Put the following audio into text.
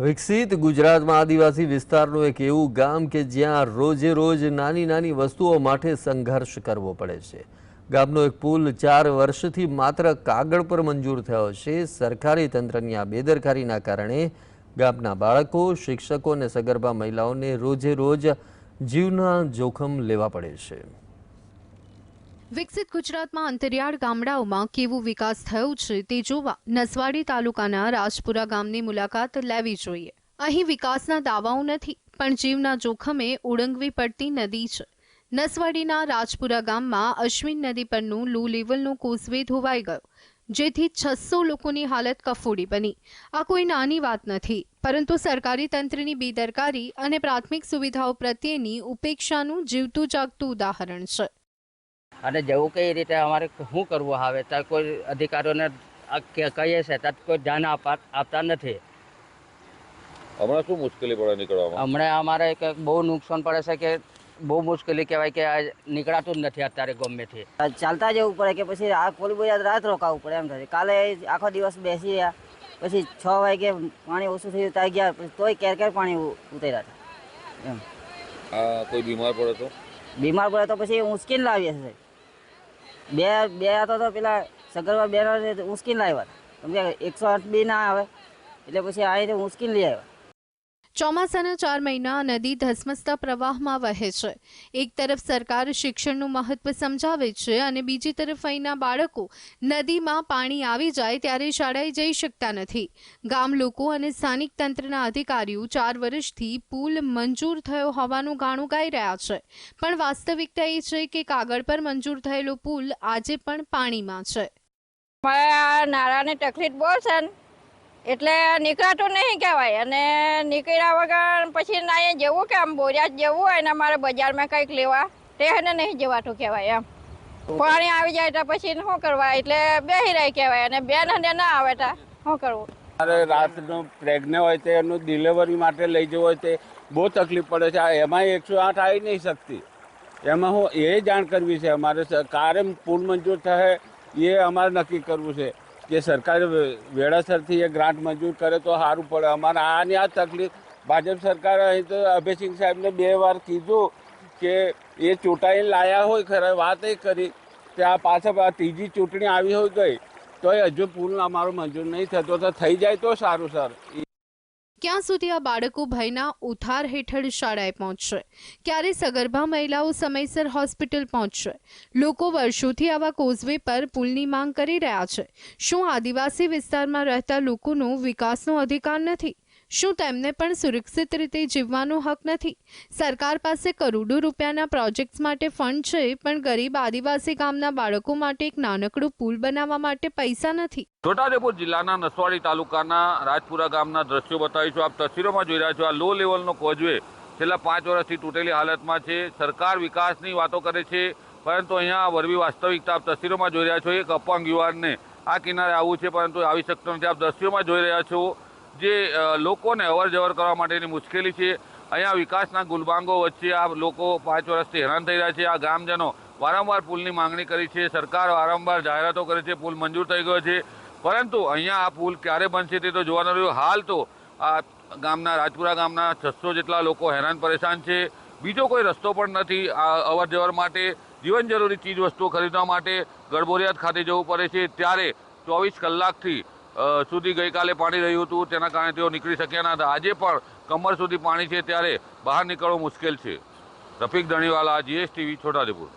વિકસિત ગુજરાતમાં આદિવાસી વિસ્તારનું એક એવું ગામ કે જ્યાં રોજે રોજ નાની નાની વસ્તુઓ માટે સંઘર્ષ કરવો પડે છે. ગામનો એક પુલ ચાર વર્ષથી માત્ર કાગળ પર મંજૂર થયો છે. સરકારી તંત્રની આ બેદરકારીના કારણે ગામના બાળકો, શિક્ષકો અને સગર્ભા મહિલાઓને રોજે રોજ જીવના જોખમ લેવા પડે છે. વિકસિત ગુજરાતમાં અંતરિયાળ ગામડાઓમાં કેવો વિકાસ થયો છે તે જોવા નસવાડી તાલુકાના રાજપુરા ગામની મુલાકાત લેવી જોઈએ. અહીં વિકાસના દાવાઓ નથી, પણ જીવના જોખમે ઓળંગવી પડતી નદી છે. નસવાડીના રાજપુરા ગામમાં અશ્વિન નદી પરનું લો લેવલનો કોઝવે ધોવાઈ ગયો, જેથી છસો લોકોની હાલત કફોડી બની. આ કોઈ નાની વાત નથી, પરંતુ સરકારી તંત્રની બેદરકારી અને પ્રાથમિક સુવિધાઓ પ્રત્યેની ઉપેક્ષાનું જીવતું જાગતું ઉદાહરણ છે. અને જવું કઈ રીતે અમારે શું કરવું આવે ત્યાં કોઈ અધિકારીઓને આ કહીએ છે ત્યાં કોઈ ધ્યાન આપા આપતા નથી. હમણાં શું મુશ્કેલી પડે નીકળવામાં? હમણાં અમારે એક બહુ નુકસાન પડે છે કે બહુ મુશ્કેલી કહેવાય કે આ નીકળાતું જ નથી અત્યારે ગમેથી. ચાલતા જવું પડે કે પછી આ કોલી બોયા રાત રોકાવું પડે એમ થાય કાલે આખો દિવસ બેસી રહ્યા. પછી છ વાગે પાણી ઓછું થયું ત્યાં ગયા પછી તોય કેર કેર પાણી ઉતર્યા હતા. એમ. કોઈ બીમાર પડે તો? બીમાર પડે તો પછી ઉંચકીને લાવીએ છે. બે બે હતા તો પેલા સગર્ભા બેનો ઉંચકીને લાવ્યા સમજ્યા? એકસો આઠ બી ના આવે. એટલે પછી આ રીતે ઉંચકીને લઈ આવ્યા. ચોમાસાના ચાર મહિના નદી ધસમસતા પ્રવાહમાં વહે છે. એક તરફ સરકાર શિક્ષણનું મહત્વ સમજાવે છે અને બીજી તરફ અહીંના બાળકો નદીમાં પાણી આવી જાય ત્યારે શાળાએ જઈ શકતા નથી. ગામ લોકો અને સ્થાનિક તંત્રના અધિકારીઓ ચાર વર્ષથી પુલ મંજૂર થયો હોવાનું ગાણું ગાઈ રહ્યા છે. પણ વાસ્તવિકતા એ છે કે કાગળ પર મંજૂર થયેલો પુલ આજે પણ પાણીમાં છે. મારે તકલીફ બહુ છે એટલે નીકળાતું નહીં કહેવાય. અને નીકળ્યા વગર પછી ના એ જવું કે આમ બોરિયા જવું હોય ને મારે બજારમાં કંઈક લેવા, તે એને નહીં જવાતું કહેવાય એમ. પાણી આવી જાય તો પછી શું કરવા? એટલે બેસી રહી કહેવાય. અને બેન હને ના આવે તો શું કરવું? મારે રાતનો પ્રેગ્ને હોય તે એનું ડિલિવરી માટે લઈ જવું હોય તે બહુ તકલીફ પડે છે. એમાં એકસો આઠ આવી નહીં શકતી. એમાં હું એ જાણ કરવી છે. અમારે કારે પૂર્ણ મંજૂર થશે એ અમારે નક્કી કરવું છે. કે સરકાર વેળાસરથી એ ગ્રાન્ટ મંજૂર કરે તો સારું પડે. અમારે આની આ તકલીફ. ભાજપ સરકાર અહીં તો અભયસિંહ સાહેબને બે વાર કીધું કે એ ચૂંટાઈને લાયા હોય ખરા, વાત એ કરી. કે આ પાછળ આ ત્રીજી ચૂંટણી આવી હોય ગઈ તો એ હજુ પુલ અમારો મંજૂર નહીં થતો. તો થઈ જાય તો સારું, સર. ક્યાં સુધી આ બાળકો ભયના ઉથાર હેઠળ શાળાએ પહોંચશે? ક્યારે સગર્ભા મહિલાઓ સમયસર હોસ્પિટલ પહોંચશે? લોકો વર્ષોથી આવા કોઝવે પર પુલની માંગ કરી રહ્યા છે. શું આદિવાસી વિસ્તારમાં રહેતા લોકોનો વિકાસનો અધિકાર નથી? શું તેમને પણ સુરક્ષિત રીતે જીવવાનો હક નથી? સરકાર પાસે કરોડો રૂપિયાના પ્રોજેક્ટ્સ માટે ફંડ છે, પણ ગરીબ આદિવાસી ગામના બાળકો માટે એક નાનકડું પુલ બનાવવા માટે પૈસા નથી. છોટાઉદેપુર જિલ્લાના નસવાડી તાલુકાના રાજપુરા ગામના દ્રશ્યો બતાવીશું આપ તસવીરોમાં જોઈ રહ્યા છો, આ લો લેવલનો કોઝવે છેલ્લા પાંચ વર્ષથી તૂટેલી હાલતમાં છે. સરકાર વિકાસની વાતો કરે છે, પરંતુ અહીંયા વરવી વાસ્તવિકતા આપ તસવીરોમાં જોઈ રહ્યા છો. એક અપંગ યુવાનને આ કિનારે આવવું છે, પરંતુ આવી શકતો નથી. આપ દ્રશ્યોમાં જોઈ રહ્યા છો જે લોકોને અવર જવર કરવા માટેની મુશ્કેલી છે, અહીંયા વિકાસના ગુલબાંગો વચ્ચે આ લોકો પાંચ વર્ષથી હેરાન થઈ રહ્યા છે. આ ગામજનો વારંવાર પુલની માંગણી કરી છે. સરકાર વારંવાર જાહેરાતો કરે છે, પુલ મંજૂર થઈ ગયો છે. પરંતુ અહીંયા આ પુલ ક્યારે બનશે તે તો જોવાનું રહ્યું. હાલ તો આ ગામના, રાજપુરા ગામના છસો જેટલા લોકો હેરાન પરેશાન છે. બીજો કોઈ રસ્તો પણ નથી આ અવર જવર માટે. જીવન જરૂરી ચીજ વસ્તુઓ ખરીદવા માટે ગડબોરિયાત ખાતે જવું પડે છે. ત્યારે ચોવીસ કલાકથી સુધી ગઈકાલે પાણી રહ્યું હતું, તેના કારણે તેઓ નીકળી શક્યા ન હતા. આજે પણ કમર સુધી પાણી છે, ત્યારે બહાર નીકળવું મુશ્કેલ છે. રફીક ધણીવાલા, જીએસટીવી, છોટાઉદેપુર.